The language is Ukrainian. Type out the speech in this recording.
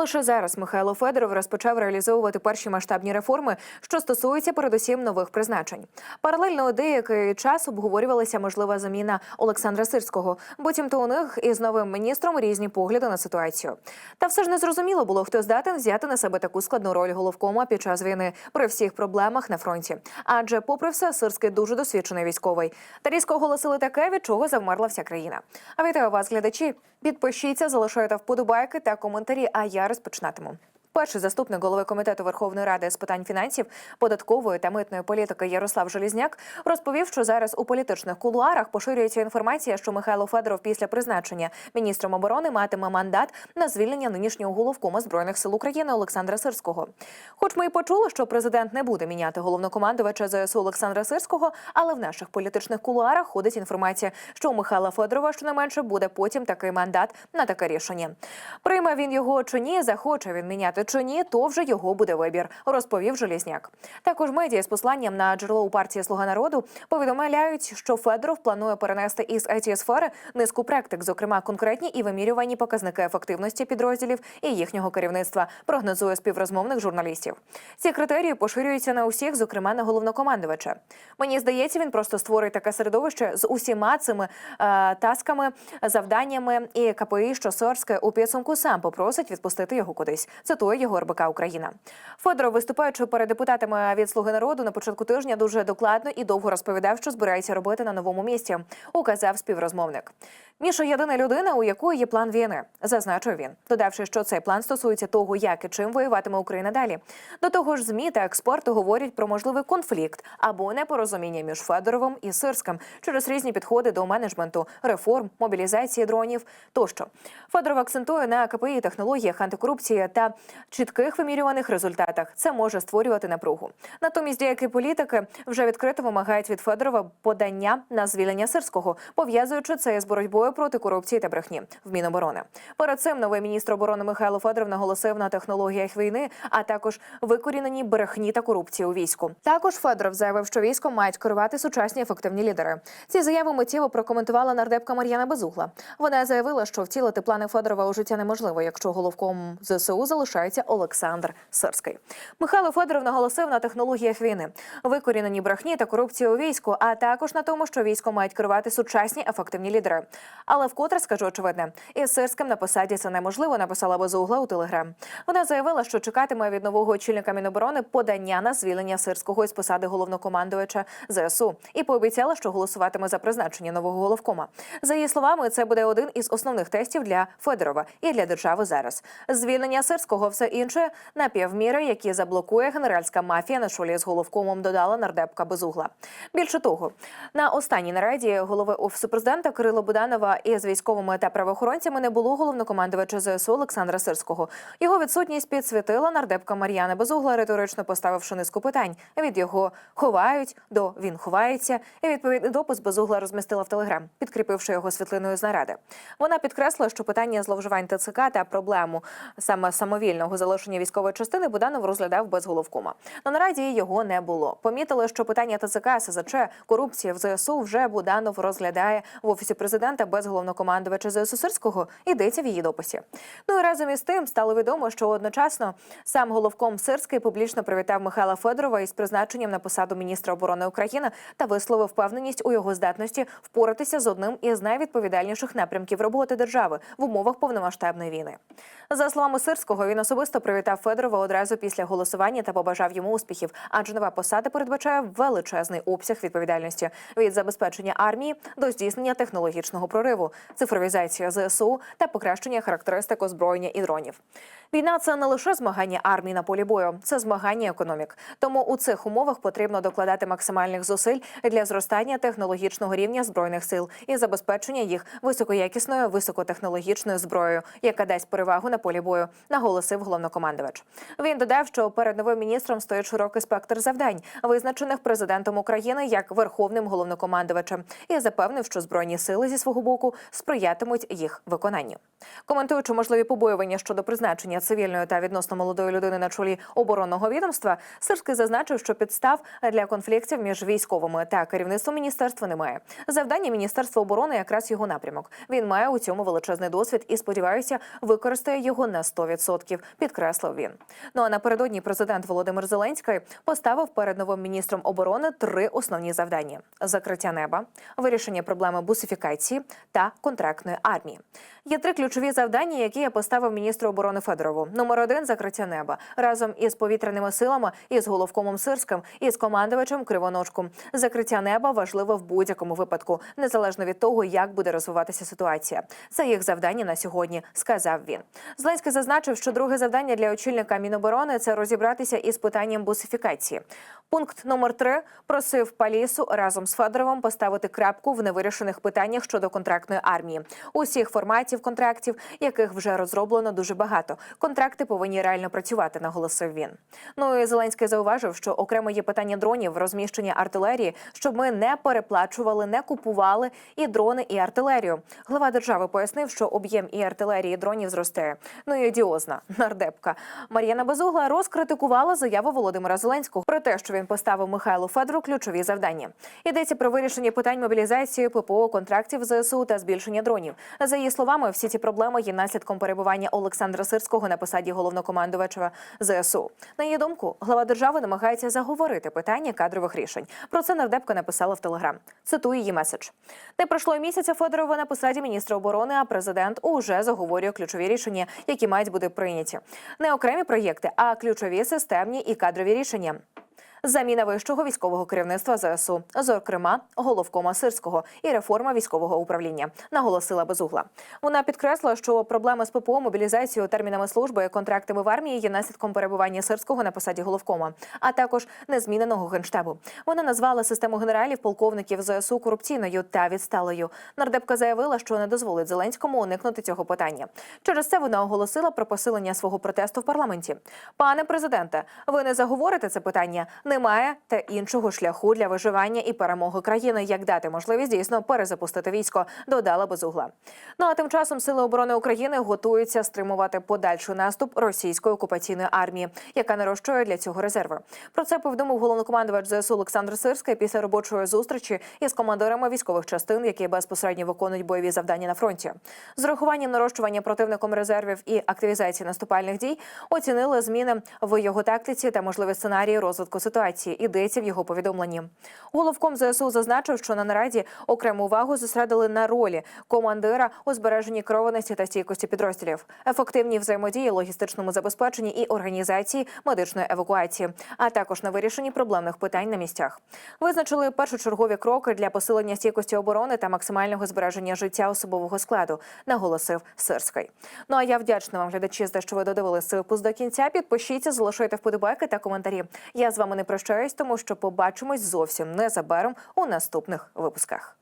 Лише зараз Михайло Федоров розпочав реалізовувати перші масштабні реформи, що стосуються передусім нових призначень. Паралельно деякий час обговорювалася можлива заміна Олександра Сирського. Буцімто у них із новим міністром різні погляди на ситуацію. Та все ж не зрозуміло було, хто здатен взяти на себе таку складну роль головкома під час війни при всіх проблемах на фронті. Адже, попри все, Сирський дуже досвідчений військовий. Та різко оголосили таке, від чого завмерла вся країна. А вітаю вас, глядачі. Підпишіться, залишайте вподобайки та коментарі. А я розпочинатиму. Перший заступник голови комітету Верховної Ради з питань фінансів, податкової та митної політики Ярослав Желізняк розповів, що зараз у політичних кулуарах поширюється інформація, що Михайло Федоров після призначення міністром оборони матиме мандат на звільнення нинішнього головкома збройних сил України Олександра Сирського. Хоч ми і почули, що президент не буде міняти головнокомандувача ЗСУ Олександра Сирського, але в наших політичних кулуарах ходить інформація, що у Михайла Федорова щонайменше буде потім такий мандат на таке рішення. Прийме він його чи ні, захоче він міняти чи ні, то вже його буде вибір, розповів Желізняк. Також медіа з посланням на джерело у партії Слуга народу повідомляють, що Федоров планує перенести із it сфери низку практик, зокрема конкретні і вимірювані показники ефективності підрозділів і їхнього керівництва. Прогнозує співрозмовних журналістів. Ці критерії поширюються на усіх, зокрема на головнокомандувача. Мені здається, він просто створить таке середовище з усіма цими е, тасками, завданнями і КПІ, що Сорське у підсумку сам попросить відпустити його кудись. Цитує його РБК Україна. Федоров, виступаючи перед депутатами від Слуги народу на початку тижня, дуже докладно і довго розповідав, що збирається робити на новому місці. Указав співрозмовник. Міша єдина людина, у якої є план війни, зазначив він, додавши, що цей план стосується того, як і чим воюватиме Україна далі. До того ж, змі та експорту говорять про можливий конфлікт або непорозуміння між Федоровим і Сирським через різні підходи до менеджменту, реформ, мобілізації дронів тощо. Федоров акцентує на КПІ, технологіях, антикорупції та чітких вимірюваних результатах. Це може створювати напругу. Натомість деякі політики вже відкрито вимагають від Федорова подання на звільнення Сирського, пов'язуючи це з боротьбою проти корупції та брехні в Міноборони. Перед цим новий міністр оборони Михайло Федоров наголосив на технологіях війни, а також викоріненій брехні та корупції у війську. Також Федоров заявив, що військом мають керувати сучасні ефективні лідери. Ці заяви миттєво прокоментувала нардепка Мар'яна Безугла. Вона заявила, що втілити плани Федорова у життя неможливо, якщо головком ЗСУ залишається Олександр Сирський. Михайло Федоров наголосив на технологіях війни, викорінені брехні та корупції у війську, а також на тому, що військо мають керувати сучасні ефективні лідери. Але вкотре скажу очевидне, із Сирським на посаді це неможливо. Написала Безугла у телеграм. Вона заявила, що чекатиме від нового очільника Міноборони подання на звільнення Сирського із посади головнокомандувача ЗСУ і пообіцяла, що голосуватиме за призначення нового головкома. За її словами, це буде один із основних тестів для Федорова і для держави зараз. Звільнення Сирського все інше напівміри, які заблокує генеральська мафія на чолі з головкомом, додала нардепка Безугла. Більше того, на останній нараді голови офісу президента Кирило Буданова із військовими та правоохоронцями не було головнокомандувача ЗСУ Олександра Сирського. Його відсутність підсвітила нардепка Мар'яна Безугла, риторично поставивши низку питань. Від його ховають до він ховається. І відповідний допис Безугла розмістила в телеграм, підкріпивши його світлиною з наради. Вона підкреслила, що питання зловживань ТЦК та проблему саме самовільного залишення військової частини Буданов розглядав без головкома. На нараді його не було. Помітили, що питання ТЦК, СЗЧ, корупції в ЗСУ вже Буданов розглядає в офісі президента без головнокомандувача ЗСУ Сирського. Йдеться в її дописі. Ну і разом із тим стало відомо, що одночасно сам головком Сирський публічно привітав Михайла Федорова із призначенням на посаду міністра оборони України та висловив впевненість у його здатності впоратися з одним із найвідповідальніших напрямків роботи держави в умовах повномасштабної війни. За словами Сирського, він особисто привітав Федорова одразу після голосування та побажав йому успіхів, адже нова посада передбачає величезний обсяг відповідальності від забезпечення армії до здійснення технологічного прориву, цифровізація ЗСУ та покращення характеристик озброєння і дронів. Війна це не лише змагання армії на полі бою, це змагання економік. Тому у цих умовах потрібно докладати максимальних зусиль для зростання технологічного рівня збройних сил і забезпечення їх високоякісною високотехнологічною зброєю, яка дасть перевагу на полі бою, наголосив головнокомандувач. Він додав, що перед новим міністром стоїть широкий спектр завдань, визначених президентом України як верховним головнокомандувачем, і запевнив, що збройні сили зі свого боку сприятимуть їх виконанню. Коментуючи можливі побоювання щодо призначення цивільної та відносно молодої людини на чолі оборонного відомства, Сирський зазначив, що підстав для конфліктів між військовими та керівництвом міністерства немає. Завдання міністерства оборони якраз його напрямок. Він має у цьому величезний досвід і сподіваюся, використає його на 100%, підкреслив він. Ну а напередодні президент Володимир Зеленський поставив перед новим міністром оборони три основні завдання: закриття неба, вирішення проблеми бусифікації та контрактної армії. Є три ключові завдання, які я поставив міністру оборони Федорову. Номер один закриття неба разом із повітряними силами, із головкомом Сирським, і з командувачем Кривоножком. Закриття неба важливо в будь-якому випадку, незалежно від того, як буде розвиватися ситуація. Це їх завдання на сьогодні, сказав він. Зеленський зазначив, що друге завдання для очільника Міноборони це розібратися із питанням бусифікації. Пункт номер три просив Палісу разом з Федоровим поставити крапку в невирішених питаннях щодо контрактної армії. Усіх форматів контрактів, яких вже розроблено дуже багато. Контракти повинні реально працювати, наголосив він. Ну і Зеленський зауважив, що окремо є питання дронів, розміщення артилерії, щоб ми не переплачували, не купували і дрони, і артилерію. Глава держави пояснив, що об'єм і артилерії і дронів зростає. Ну і одіозна нардепка Мар'яна Безугла розкритикувала заяву Володимира Зеленського про те, що він поставив Михайлу Федору ключові завдання. Йдеться про вирішення питань мобілізації, ППО, контрактів ЗСУ та збільшення дронів. За її словами, всі ці проблеми є наслідком перебування Олександра Сирського на посаді головнокомандувача ЗСУ. На її думку, глава держави намагається заговорити питання кадрових рішень. Про це нардепка написала в телеграм. Цитую її меседж. Не пройшло місяця Федорова на посаді міністра оборони, а президент уже заговорює ключові рішення, які мають бути прийняті. Не окремі проєкти, а ключові системні і кадрові рішення. Заміна вищого військового керівництва ЗСУ, зокрема головкома Сирського і реформа військового управління, наголосила Безугла. Вона підкреслила, що проблеми з ППО, мобілізацією, термінами служби, контрактами в армії є наслідком перебування Сирського на посаді головкома, а також незміненого генштабу. Вона назвала систему генералів полковників ЗСУ корупційною та відсталою. Нардепка заявила, що не дозволить Зеленському уникнути цього питання. Через це вона оголосила про посилення свого протесту в парламенті. Пане президенте, ви не заговорите це питання? Немає та іншого шляху для виживання і перемоги країни, як дати можливість дійсно перезапустити військо, додала безугла. Ну а тим часом сили оборони України готуються стримувати подальший наступ російської окупаційної армії, яка нарощує для цього резерви. Про це повідомив головнокомандувач ЗСУ Олександр Сирський після робочої зустрічі із командирами військових частин, які безпосередньо виконують бойові завдання на фронті. З урахуванням нарощування противником резервів і активізації наступальних дій оцінили зміни в його тактиці та можливі сценарії розвитку ситуації. Йдеться в його повідомленні. Головком ЗСУ зазначив, що на нараді окрему увагу зосередили на ролі командира у збереженні керованості та стійкості підрозділів, ефективній взаємодії, логістичному забезпеченні і організації медичної евакуації, а також на вирішенні проблемних питань на місцях. Визначили першочергові кроки для посилення стійкості оборони та максимального збереження життя особового складу, наголосив Сирський. Ну а я вдячна вам, глядачі, за що ви додивилися випуск до кінця. Підпишіться, залишайте вподобайки та коментарі. Я з вами не прощаюсь, тому що побачимось зовсім незабаром у наступних випусках.